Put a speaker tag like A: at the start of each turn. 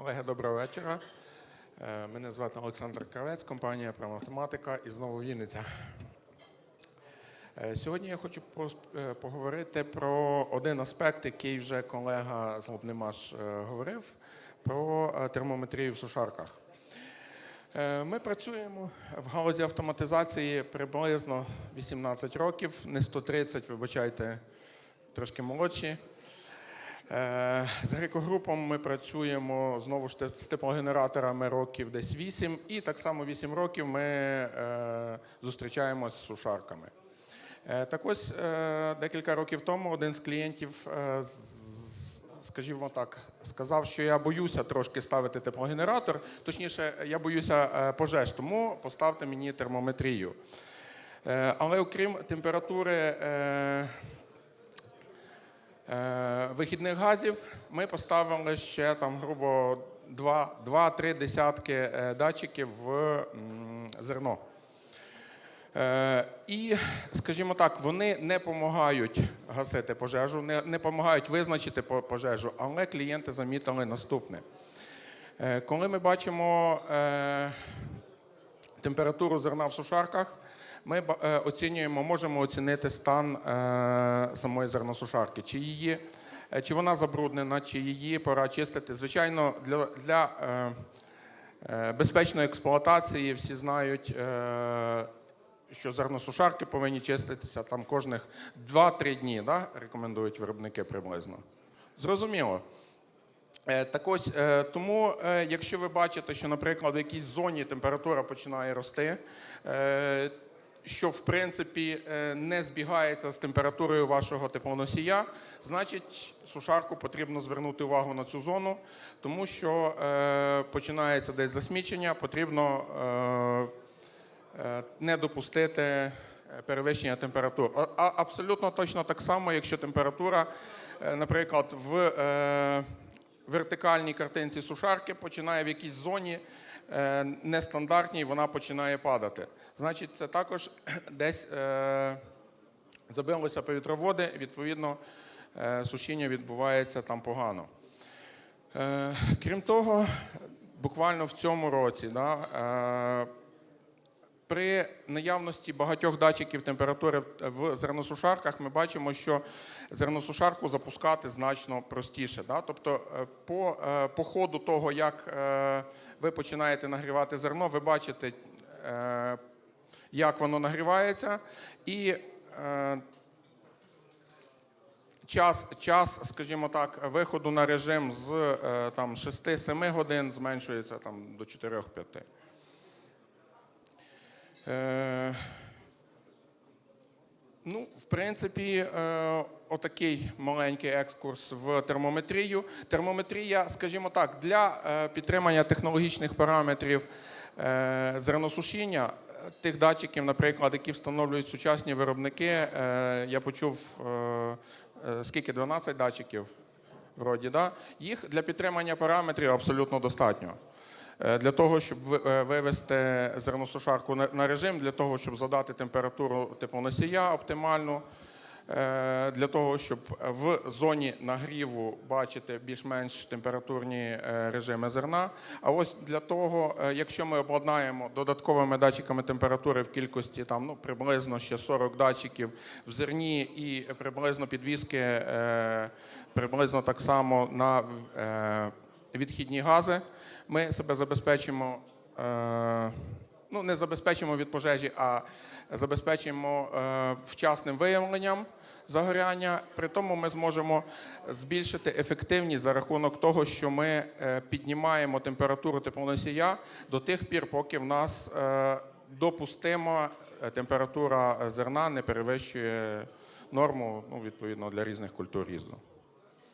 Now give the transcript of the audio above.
A: Колеги, доброго вечора. Е, Мене звати Олександр Кравець, компанія «Проматематика» і знову Вінниця. Е, Сьогодні я хочу е, поговорити про один аспект, який вже колега Злобнимаш е, говорив, про термометрію в сушарках. Ми працюємо в галузі автоматизації приблизно 18 років, не 130, вибачайте, трошки молодші. Е, З грекогрупом ми працюємо знову ж з теплогенераторами років десь 8, і так само 8 років ми е, зустрічаємось з сушарками. Е, Так ось декілька років тому один з клієнтів, скажімо так, сказав, що я боюся трошки ставити теплогенератор, точніше, я боюся пожеж, тому поставте мені термометрію. Але окрім температури вихідних газів ми поставили ще там, грубо, 2-3 десятки е, датчиків в зерно. Е, І, скажімо так, вони не допомагають гасити пожежу, не допомагають визначити пожежу, але клієнти замітили наступне. Е, Коли ми бачимо е, температуру зерна в сушарках, ми е, оцінюємо, можемо оцінити стан е, самої зерносушарки, чи її. е, Чи вона забруднена, чи її пора чистити. Звичайно, для, для безпечної експлуатації всі знають, що зерносушарки повинні чиститися там кожних 2-3 дні, да? рекомендують виробники приблизно. Зрозуміло. Так ось, тому, якщо ви бачите, що, наприклад, в якійсь зоні температура починає рости, що в принципі е, не збігається з температурою вашого теплоносія, значить сушарку потрібно звернути увагу на цю зону, тому що е, починається десь засмічення, потрібно е, не допустити перевищення температур. А- абсолютно точно так само, якщо температура, наприклад, в вертикальній картинці сушарки починає в якійсь зоні нестандартній, вона починає падати. Значить, це також десь е, забилося повітроводи, відповідно, е, сушіння відбувається там погано. Е, Крім того, буквально в цьому році е, при наявності багатьох датчиків температури в- зерносушарках ми бачимо, що зерносушарку запускати значно простіше. Да? Тобто, е, по, е, по ходу того, як е, ви починаєте нагрівати зерно, ви бачите, як воно нагрівається, і час, час, скажімо так, виходу на режим з там, 6-7 годин зменшується там, до 4-5. Е, Ну, в принципі, е, отакий маленький екскурс в термометрію. Термометрія, скажімо так, для е, підтримання технологічних параметрів е, зерносушіння, тих датчиків, наприклад, які встановлюють сучасні виробники, е, я почув, е, скільки 12 датчиків, вроді, да? їх для підтримання параметрів абсолютно достатньо. Е, Для того, щоб е, вивести зерносушарку на- режим, для того, щоб задати температуру теплоносія оптимальну, е, для того, щоб в зоні нагріву бачити більш-менш температурні режими зерна. А ось для того, якщо ми обладнаємо додатковими датчиками температури в кількості там, ну, приблизно ще 40 датчиків в зерні і приблизно підвіски приблизно так само на відхідні гази, ми себе забезпечимо, е, ну не забезпечимо від пожежі, а забезпечимо е, вчасним виявленням загоряння. При тому ми зможемо збільшити ефективність за рахунок того, що ми е, піднімаємо температуру теплоносія до тих пір, поки в нас допустима температура зерна не перевищує норму ну, відповідно для різних культур різну.